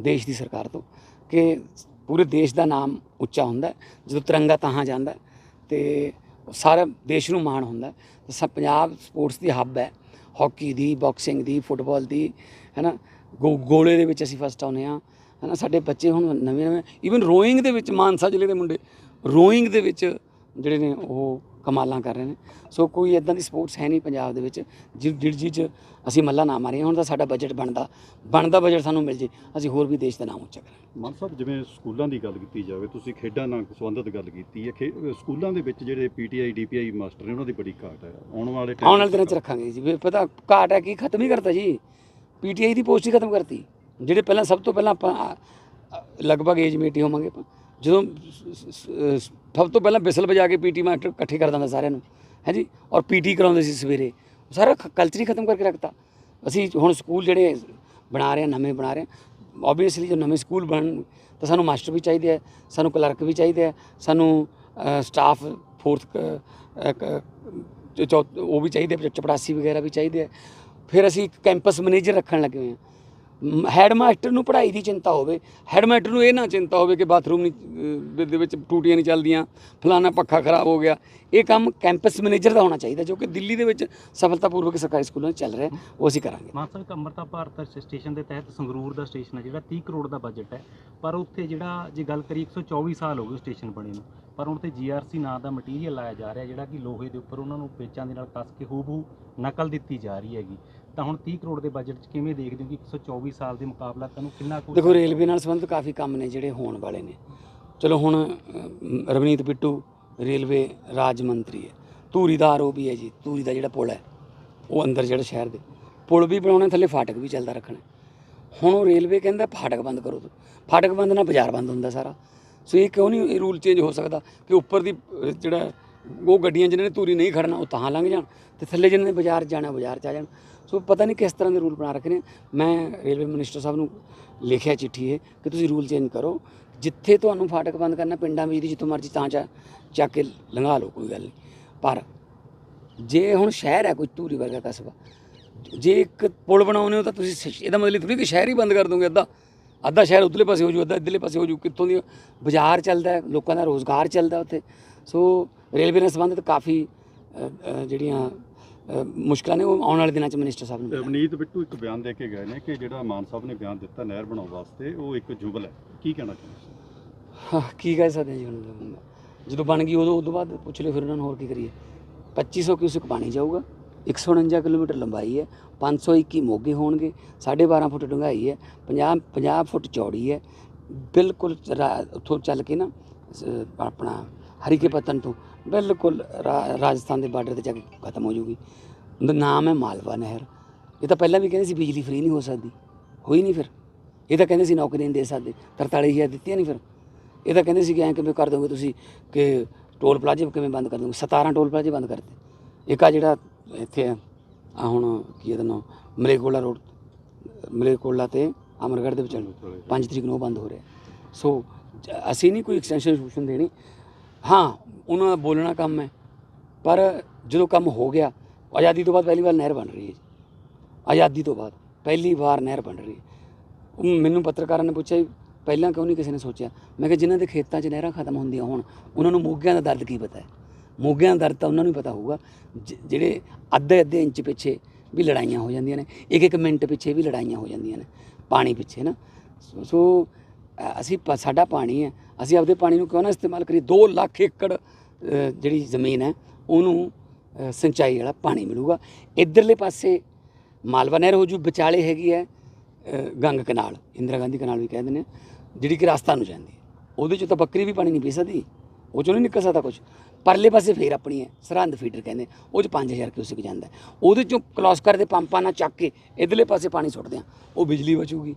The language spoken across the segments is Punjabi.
ਦੇਸ਼ ਦੀ ਸਰਕਾਰ ਤੋਂ, ਕਿ ਪੂਰੇ ਦੇਸ਼ ਦਾ ਨਾਮ ਉੱਚਾ ਹੁੰਦਾ ਜਦੋਂ ਤਿਰੰਗਾ ਤਾਹਾਂ ਜਾਂਦਾ ਹੈ, ਤੇ ਸਾਰਾ ਦੇਸ਼ ਨੂੰ ਮਾਣ ਹੁੰਦਾ ਸਭ ਪੰਜਾਬ ਸਪੋਰਟਸ ਦੀ ਹੱਬ ਹੈ, ਹਾਕੀ ਦੀ, ਬਾਕਸਿੰਗ ਦੀ, ਫੁੱਟਬਾਲ ਦੀ, ਹੈਨਾ? ਗੋ, ਗੋਲੇ ਦੇ ਵਿੱਚ ਅਸੀਂ ਫਸਟ ਆਉਂਦੇ ਹਾਂ, ਹੈਨਾ? ਸਾਡੇ ਬੱਚੇ ਹੁਣ ਨਵੇਂ ਨਵੇਂ ਈਵਨ ਰੋਇੰਗ ਦੇ ਵਿੱਚ ਮਾਨਸਾ ਜ਼ਿਲ੍ਹੇ ਦੇ ਮੁੰਡੇ ਰੋਇੰਗ ਦੇ ਵਿੱਚ ਜਿਹੜੇ ਨੇ ਉਹ ਕਮਾਲਾਂ ਕਰ ਰਹੇ ਨੇ। ਸੋ ਕੋਈ ਇਦਾਂ ਦੀ ਸਪੋਰਟਸ ਹੈ ਨਹੀਂ ਪੰਜਾਬ ਦੇ ਵਿੱਚ ਜਿ- ਜਿਹੜੀ ਚੀਜ਼ 'ਚ ਅਸੀਂ ਮੱਲਾ ਨਾ ਮਾਰੀਏ ਹੁਣ ਤਾਂ ਸਾਡਾ ਬਜਟ ਬਣਦਾ ਬਣਦਾ ਬਜਟ ਸਾਨੂੰ ਮਿਲ ਜੇ ਅਸੀਂ ਹੋਰ ਵੀ ਦੇਸ਼ ਦਾ ਨਾਮ ਉੱਚਾ ਕਰਾਂਗੇ। ਮਾਨ ਸਾਹਿਬ ਜਿਵੇਂ ਸਕੂਲਾਂ ਦੀ ਗੱਲ ਕੀਤੀ ਜਾਵੇ ਤੁਸੀਂ ਖੇਡਾਂ ਨਾਲ ਸੰਬੰਧਿਤ ਗੱਲ ਕੀਤੀ ਹੈ ਸਕੂਲਾਂ ਦੇ ਵਿੱਚ ਜਿਹੜੇ ਪੀਟੀਆਈ ਡੀਪੀਆਈ ਮਾਸਟਰ ਨੇ ਉਹਨਾਂ ਦੀ ਬੜੀ ਘਾਟ ਹੈ ਆਉਣ ਵਾਲੇ ਆਉਣ ਵਾਲੇ ਦਿਨਾਂ 'ਚ ਰੱਖਾਂਗੇ ਜੀ। ਪਤਾ ਘਾਟ ਹੈ ਕੀ ਖਤਮ ਹੀ ਕਰਤਾ ਜੀ। ਪੀਟੀਆਈ ਦੀ ਪੋਸਟ ਹੀ ਖਤਮ ਕਰਤੀ ਜਿਹੜੇ ਪਹਿਲਾਂ ਸਭ ਤੋਂ ਪਹਿਲਾਂ ਆਪਾਂ ਲਗਭਗ ਏਜ ਮੇਟ ਹੀ ਹੋਵਾਂਗੇ ਆਪਾਂ। ਜਦੋਂ ਸ- ਸਭ ਤੋਂ ਪਹਿਲਾਂ ਬਿਸਲ ਵਜਾ ਕੇ ਪੀਟੀ ਮਾਸਟਰ ਇਕੱਠੇ ਕਰ ਦਿੰਦਾ ਸਾਰਿਆਂ ਨੂੰ ਹੈਂਜੀ ਜੀ? ਔਰ ਪੀਟੀ ਕਰਾਉਂਦੇ ਸੀ ਸਵੇਰੇ। ਸਾਰਾ ਕਲਚਰ ਹੀ ਖਤਮ ਕਰਕੇ ਰੱਖਤਾ। ਅਸੀਂ ਹੁਣ ਸਕੂਲ ਜਿਹੜੇ ਬਣਾ ਰਹੇ ਹਾਂ ਨਵੇਂ ਬਣਾ ਰਹੇ ਹਾਂ ਆਬਵੀਅਸਲੀ ਜੋ ਨਵੇਂ ਸਕੂਲ ਬਣਨ ਤਾਂ ਸਾਨੂੰ ਮਾਸਟਰ ਵੀ ਚਾਹੀਦੇ ਆ, ਸਾਨੂੰ ਕਲਰਕ ਵੀ ਚਾਹੀਦੇ ਆ, ਸਾਨੂੰ ਸਟਾਫ ਫੋਰਥ ਚੌ, ਉਹ ਵੀ ਚਾਹੀਦੇ ਚਪੜਾਸੀ ਵਗੈਰਾ ਵੀ ਚਾਹੀਦੇ ਆ। ਫਿਰ ਅਸੀਂ ਇੱਕ ਕੈਂਪਸ ਮੈਨੇਜਰ ਰੱਖਣ ਲੱਗੇ ਹੋਏ ਹਾਂ ਹੈਡ ਮਾਸਟਰ ਨੂੰ ਪੜ੍ਹਾਈ ਦੀ ਚਿੰਤਾ ਹੋਵੇ ਹੈਡਮਾਸਟਰ ਨੂੰ ਇਹ ਨਾ ਚਿੰਤਾ ਹੋਵੇ ਕਿ ਬਾਥਰੂਮ ਨਹੀਂ ਦੇ- ਵਿੱਚ ਟੂਟੀਆਂ ਨਹੀਂ ਚੱਲਦੀਆਂ ਫਲਾਣਾ ਪੱਖਾ ਖਰਾਬ ਹੋ ਗਿਆ। ਇਹ ਕੰਮ ਕੈਂਪਸ ਮੈਨੇਜਰ ਦਾ ਹੋਣਾ ਚਾਹੀਦਾ, ਜੋ ਕਿ ਦਿੱਲੀ ਦੇ ਵਿੱਚ ਸਫਲਤਾਪੂਰਵਕ ਸਰਕਾਰੀ ਸਕੂਲਾਂ 'ਚ ਚੱਲ ਰਿਹਾ ਉਹ ਅਸੀਂ ਕਰਾਂਗੇ। ਮਾਨਸਾ ਇੱਕ ਅੰਮ੍ਰਿਤਾ ਭਾਰਤ ਸਟੇਸ਼ਨ ਦੇ ਤਹਿਤ ਸੰਗਰੂਰ ਦਾ ਸਟੇਸ਼ਨ ਹੈ, ਜਿਹੜਾ 30 ਕਰੋੜ ਦਾ ਬਜਟ ਹੈ। ਪਰ ਉੱਥੇ ਜਿਹੜਾ ਜੇ ਗੱਲ ਕਰੀਏ 124 ਸਾਲ ਹੋ ਗਏ ਸਟੇਸ਼ਨ ਬਣੇ ਨੂੰ। ਪਰ ਹੁਣ ਤੇ ਜੀਆਰਸੀ ਨਾਂ ਦਾ ਮਟੀਰੀਅਲ ਲਾਇਆ ਜਾ ਰਿਹਾ ਜਿਹੜਾ ਕਿ ਲੋਹੇ ਦੇ ਉੱਪਰ ਉਹਨਾਂ ਨੂੰ ਪੇਚਾਂ ਦੇ ਨਾਲ ਕੱਸ ਕੇ ਹੂਬਹੂ ਨਕਲ ਦਿੱਤੀ ਜਾ ਰਹੀ ਹੈਗੀ। ਤਾਂ ਹੁਣ 30 ਕਰੋੜ ਦੇ ਬਜਟ 'ਚ ਕਿਵੇਂ ਦੇਖਦੇ ਹੋ ਕਿ 124 ਸਾਲ ਦੇ ਮੁਕਾਬਲਾ ਤੁਹਾਨੂੰ ਕਿੰਨਾ ਕੁ ਦੇਖੋ ਰੇਲਵੇ ਨਾਲ ਸੰਬੰਧਿਤ ਕਾਫੀ ਕੰਮ ਨੇ ਜਿਹੜੇ ਹੋਣ ਵਾਲੇ ਨੇ। ਚਲੋ ਹੁਣ ਰਵਨੀਤ ਬਿੱਟੂ ਰੇਲਵੇ ਰਾਜ ਮੰਤਰੀ ਹੈ। ਧੂਰੀ ਦਾ ਆਰਓ ਵੀ ਹੈ ਜੀ। ਧੂਰੀ ਦਾ ਜਿਹੜਾ ਪੁਲ ਹੈ, ਉਹ ਅੰਦਰ ਜਿਹੜਾ ਸ਼ਹਿਰ ਦੇ ਪੁਲ ਵੀ ਬਣਾਉਣੇ, ਥੱਲੇ ਫਾਟਕ ਵੀ ਚੱਲਦਾ ਰੱਖਣਾ। ਹੁਣ ਉਹ ਰੇਲਵੇ ਕਹਿੰਦਾ ਫਾਟਕ ਬੰਦ ਕਰੋ। ਫਾਟਕ ਬੰਦ ਨਾਲ ਬਾਜ਼ਾਰ ਬੰਦ ਹੁੰਦਾ ਸਾਰਾ। ਸੋ ਇਹ ਕਿਉਂ ਨਹੀਂ ਇਹ ਰੂਲ ਚੇਂਜ ਹੋ ਸਕਦਾ ਕਿ ਉੱਪਰ ਦੀ ਜਿਹੜਾ ਉਹ ਗੱਡੀਆਂ ਜਿਹਨਾਂ ਨੇ ਧੂਰੀ ਨਹੀਂ ਖੜਨਾ, ਉਹ ਤਾਂ ਲੰਘ ਜਾਣ ਤੇ ਥੱਲੇ ਜਿਹਨਾਂ ਨੇ ਬਾਜ਼ਾਰ ਜਾਣਾ, ਬਾਜ਼ਾਰ ਚ ਆ ਜਾਣ। ਸੋ ਪਤਾ ਨਹੀਂ ਕਿਸ ਤਰ੍ਹਾਂ ਦੇ ਰੂਲ ਬਣਾ ਰੱਖੇ ਨੇ। ਮੈਂ ਰੇਲਵੇ ਮਿਨਿਸਟਰ ਸਾਹਿਬ ਨੂੰ ਲਿਖਿਆ ਚਿੱਠੀ ਇਹ ਕਿ ਤੁਸੀਂ ਰੂਲ ਚੇਂਜ ਕਰੋ। ਜਿੱਥੇ ਤੁਹਾਨੂੰ ਫਾਟਕ ਬੰਦ ਕਰਨਾ, ਪਿੰਡਾਂ ਵਿੱਚ ਦੀ ਜਿੱਥੋਂ ਮਰਜ਼ੀ ਤਾਂ ਚਾ, ਚੱਕ ਕੇ ਲੰਘਾ ਲਓ, ਕੋਈ ਗੱਲ ਨਹੀਂ। ਪਰ ਜੇ ਹੁਣ ਸ਼ਹਿਰ ਹੈ ਕੋਈ ਧੂਰੀ ਵਰਗਾ ਕਸਬਾ, ਜੇ ਇੱਕ ਪੁਲ ਬਣਾਉਨੇ ਹੋ ਤਾਂ ਤੁਸੀਂ ਸ਼- ਇਹਦਾ ਮਤਲਬ ਥੋੜੀ ਕਿ ਸ਼ਹਿਰ ਹੀ ਬੰਦ ਕਰ ਦੋਗੇ ਅੱਧਾ। ਅੱਧਾ ਸ਼ਹਿਰ ਉਧਰਲੇ ਪਾਸੇ ਹੋ ਜੂ ਅੱਧਾ ਇੱਧਰਲੇ ਪਾਸੇ ਹੋ ਜੂ ਕਿੱਥੋਂ ਦੀ ਬਾਜ਼ਾਰ ਚੱਲਦਾ ਲੋਕਾਂ ਦਾ ਰੋਜ਼ਗਾਰ ਚੱਲਦਾ ਉੱਥੇ। ਸੋ ਰੇਲਵੇ ਨਾਲ ਸੰਬੰਧਿਤ ਕਾਫੀ ਜਿਹੜੀਆਂ ਮੁਸ਼ਕਲਾਂ ਨੇ ਉਹ ਆਉਣ ਵਾਲੇ ਦਿਨਾਂ 'ਚ ਮਿਨਿਸਟਰ ਸਾਹਿਬ ਨੂੰ। ਰਵਨੀਤ ਬਿੱਟੂ ਇੱਕ ਬਿਆਨ ਦੇ ਕੇ ਗਏ ਨੇ ਕਿ ਜਿਹੜਾ ਮਾਨ ਸਾਹਿਬ ਨੇ ਬਿਆਨ ਦਿੱਤਾ ਨਹਿਰ ਬਣਾਉਣ ਵਾਸਤੇ ਉਹ ਇੱਕ ਜੁਗਲ ਹੈ। ਕੀ ਕਹਿਣਾ ਚਾਹੁੰਦੇ ਹੋ? ਕੀ ਕਹਿ ਸਕਦੇ ਜੀ ਹੁਣ? ਜਦੋਂ ਬਣ ਗਈ ਉਦੋਂ ਉਦੋਂ ਬਾਅਦ ਪੁੱਛ ਲਿਓ ਫਿਰ ਉਹਨਾਂ ਨੂੰ ਹੋਰ ਕੀ ਕਰੀਏ। 2500 ਕਿਊਸਕ ਪਾਣੀ ਜਾਊਗਾ। 149 ਕਿਲੋਮੀਟਰ ਲੰਬਾਈ ਹੈ 521 ਮੋਗੇ ਹੋਣਗੇ 12.5 ਫੁੱਟ ਡੂੰਘਾਈ ਹੈ 50 50 ਫੁੱਟ ਚੌੜੀ ਹੈ। ਬਿਲਕੁਲ ਰਾ- ਉੱਥੋਂ ਚੱਲ ਕੇ ਨਾ ਆਪਣਾ ਹਰੀਕੇ ਪਤਨ ਤੋਂ ਬਿਲਕੁਲ ਰਾਜਸਥਾਨ ਦੇ ਬਾਰਡਰ ਤੇ ਜਾ ਕੇ ਖਤਮ ਹੋ ਜੂਗੀ। ਉਹਦਾ ਨਾਮ ਹੈ ਮਾਲਵਾ ਨਹਿਰ। ਇਹ ਤਾਂ ਪਹਿਲਾਂ ਵੀ ਕਹਿੰਦੇ ਸੀ ਬਿਜਲੀ ਫ੍ਰੀ ਨਹੀਂ ਹੋ ਸਕਦੀ। ਹੋਈ ਨਹੀਂ ਫਿਰ। ਇਹ ਤਾਂ ਕਹਿੰਦੇ ਸੀ ਨੌਕਰੀ ਨਹੀਂ ਦੇ ਸਕਦੇ। 43000 ਦਿੱਤੀਆਂ ਨਹੀਂ ਫਿਰ। ਇਹ ਤਾਂ ਕਹਿੰਦੇ ਸੀ ਕਿ ਐਂ ਕਿਵੇਂ ਕਰ ਦੋਗੇ ਤੁਸੀਂ ਕਿ ਟੋਲ ਪਲਾਜ਼ੇ ਕਿਵੇਂ ਬੰਦ ਕਰ ਦੋਗੇ? 17 ਟੋਲ ਪਲਾਜ਼ੇ ਬੰਦ ਕਰਤੇ। ਇੱਕ ਆ ਜਿਹੜਾ ਇੱਥੇ ਆ ਹੁਣ ਕੀ ਇਹਦਾ ਨਾਮ ਮਲੇਕੋਲਾ ਰੋਡ ਮਲੇਕੋਲਾ ਤੇ ਅਮਰਗੜ੍ਹ ਦੇ ਵਿੱਚ 5 ਤਰੀਕ ਨੂੰ ਉਹ ਬੰਦ ਹੋ ਰਿਹਾ। ਸੋ ਅਸੀਂ ਨਹੀਂ ਕੋਈ ਐਕਸਟੈਂਸ਼ਨ ਸੋਲੂਸ਼ਨ ਦੇਣੀ। ਹਾਂ, ਉਹਨਾਂ ਦਾ ਬੋਲਣਾ ਕੰਮ ਹੈ, ਪਰ ਜਦੋਂ ਕੰਮ ਹੋ ਗਿਆ, ਆਜ਼ਾਦੀ ਤੋਂ ਬਾਅਦ ਪਹਿਲੀ ਵਾਰ ਨਹਿਰ ਬਣ ਰਹੀ ਹੈ ਜੀ। ਆਜ਼ਾਦੀ ਤੋਂ ਬਾਅਦ, ਪਹਿਲੀ ਵਾਰ ਨਹਿਰ ਬਣ ਰਹੀ ਹੈ। ਉਹ ਮੈਨੂੰ ਪੱਤਰਕਾਰਾਂ ਨੇ ਪੁੱਛਿਆ ਵੀ ਪਹਿਲਾਂ ਕਿਉਂ ਨਹੀਂ ਕਿਸੇ ਨੇ ਸੋਚਿਆ? ਮੈਂ ਕਿਹਾ ਜਿਨ੍ਹਾਂ ਦੇ ਖੇਤਾਂ 'ਚ ਨਹਿਰਾਂ ਖਤਮ ਹੁੰਦੀਆਂ ਹੋਣ, ਉਹਨਾਂ ਨੂੰ ਮੋਗਿਆਂ ਦਾ ਦਰਦ ਕੀ ਪਤਾ ਹੈ? ਮੋਗਿਆਂ ਦਾ ਦਰਦ ਤਾਂ ਉਹਨਾਂ ਨੂੰ ਪਤਾ ਹੋਊਗਾ, ਜ- ਜਿਹੜੇ ਅੱਧੇ ਅੱਧੇ ਇੰਚ ਪਿੱਛੇ ਵੀ ਲੜਾਈਆਂ ਹੋ ਜਾਂਦੀਆਂ ਨੇ, ਇੱਕ ਇੱਕ ਮਿੰਟ ਪਿੱਛੇ ਵੀ ਲੜਾਈਆਂ ਹੋ ਜਾਂਦੀਆਂ ਨੇ, ਪਾਣੀ ਪਿੱਛੇ ਨਾ। ਸੋ- ਸੋ ਅਸੀਂ ਪ- ਸਾਡਾ ਪਾਣੀ ਹੈ, ਅਸੀਂ ਆਪਦੇ ਪਾਣੀ ਨੂੰ ਕਿਉਂ ਨਾ ਇਸਤੇਮਾਲ ਕਰੀਏ? 2 ਲੱਖ ਏਕੜ ਜਿਹੜੀ ਜ਼ਮੀਨ ਹੈ, ਉਹਨੂੰ ਸਿੰਚਾਈ ਵਾਲਾ ਪਾਣੀ ਮਿਲੂਗਾ। ਇਧਰਲੇ ਪਾਸੇ ਮਾਲਵਾ ਨਹਿਰ ਹੋ ਜੂ, ਵਿਚਾਲੇ ਹੈਗੀ ਹੈ ਗੰਗ ਕਨਾਲ, ਇੰਦਰਾ ਗਾਂਧੀ ਕਨਾਲ ਵੀ ਕਹਿੰਦੇ ਨੇ ਜਿਹੜੀ ਕਿ ਰਾਸਤਾ ਨੂੰ ਜਾਂਦੀ ਹੈ। ਉਹਦੇ ਚੋਂ ਤਾਂ ਬੱਕਰੀ ਵੀ ਪਾਣੀ ਨਹੀਂ ਪੀ ਸਕਦੀ, ਉਹ ਚੋਂ ਨਹੀਂ ਨਿਕਲ ਸਕਦਾ ਕੁਝ ਪਰਲੇ ਪਾਸੇ ਫੇਰ ਆਪਣੀ ਹੈ ਸਰਹੰਦ ਫੀਡਰ ਕਹਿੰਦੇ ਉਹ ਚ 5000 ਕਿਊਸਿਕ ਜਾਂਦਾ ਉਹਦੇ ਚੋਂ ਕਲੋਸ ਦੇ ਪੰਪਾਂ ਨਾਲ ਚੱਕ ਕੇ ਇਧਰਲੇ ਪਾਸੇ ਪਾਣੀ ਸੁੱਟਦੇ ਆ ਉਹ ਬਿਜਲੀ ਬਚੂਗੀ।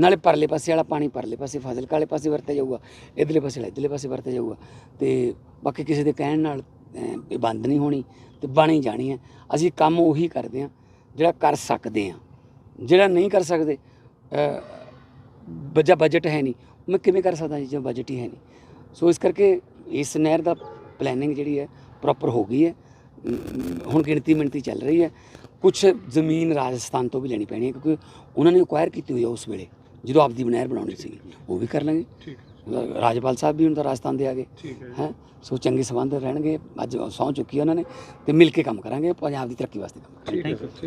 ਨਾਲੇ ਪਰਲੇ ਪਾਸੇ ਵਾਲਾ ਪਾਣੀ ਪਰਲੇ ਪਾਸੇ ਫਾਜ਼ਿਲਕਾ ਵਾਲੇ ਪਾਸੇ ਵਰਤਿਆ ਜਾਊਗਾ ਇਧਰਲੇ ਪਾਸੇ ਵਾਲਾ ਇਧਰਲੇ ਪਾਸੇ ਵਰਤਿਆ ਜਾਊਗਾ। ਤੇ ਬਾਕੀ ਕਿਸੇ ਦੇ ਕਹਿਣ ਨਾਲ ਇਹ ਬੰਦ ਨਹੀਂ ਹੋਣੀ ਤੇ ਬਣ ਹੀ ਜਾਣੀ ਹੈ। ਅਸੀਂ ਕੰਮ ਉਹੀ ਕਰਦੇ ਆ ਜਿਹੜਾ ਕਰ ਸਕਦੇ ਆ ਜਿਹੜਾ ਨਹੀਂ ਕਰ ਸਕਦੇ ਅਹ, ਬਜਟ ਹੈ ਨਹੀਂ। ਮੈਂ ਕਿਵੇਂ ਕਰ ਸਕਦਾ ਜੀ ਜੇ ਬਜਟ ਹੀ ਹੈ ਨਹੀਂ? ਸੋ ਇਸ ਕਰਕੇ ਇਸ ਨਹਿਰ ਦਾ ਪਲੈਨਿੰਗ ਜਿਹੜੀ ਹੈ ਪ੍ਰੋਪਰ ਹੋ ਗਈ ਹੈ। ਹੁਣ ਗਿਣਤੀ ਮਿਣਤੀ ਚੱਲ ਰਹੀ ਹੈ। ਕੁਝ ਜ਼ਮੀਨ ਰਾਜਸਥਾਨ ਤੋਂ ਵੀ ਲੈਣੀ ਪੈਣੀ ਹੈ ਕਿਉਂਕਿ ਉਹਨਾਂ ਨੇ ਅਕਵਾਇਰ ਕੀਤੀ ਹੋਈ ਹੈ ਉਸ ਵੇਲੇ। ਜਦੋਂ ਆਪਦੀ ਨਹਿਰ ਬਣਾਉਣੀ ਸੀ ਉਹ ਵੀ ਕਰ ਲਾਂਗੇ। ਠੀਕ ਰਾਜਪਾਲ ਸਾਹਿਬ ਵੀ ਹੁਣ ਤਾਂ ਰਾਜਸਥਾਨ ਦੇ ਆ ਗਏ। ਠੀਕ ਹੈ ਹੈ? ਸੋ ਚੰਗੇ ਸੰਬੰਧ ਰਹਿਣਗੇ। ਅੱਜ ਸਹੁੰ ਚੁੱਕੀ ਉਹਨਾਂ ਨੇ ਤੇ ਮਿਲ ਕੇ ਕੰਮ ਕਰਾਂਗੇ। ਪੰਜਾਬ ਦੀ ਤਰੱਕੀ ਵਾਸਤੇ ਕੰਮ ਕਰਾਂਗੇ। ਠੀਕ ਹੈ। ਸਰ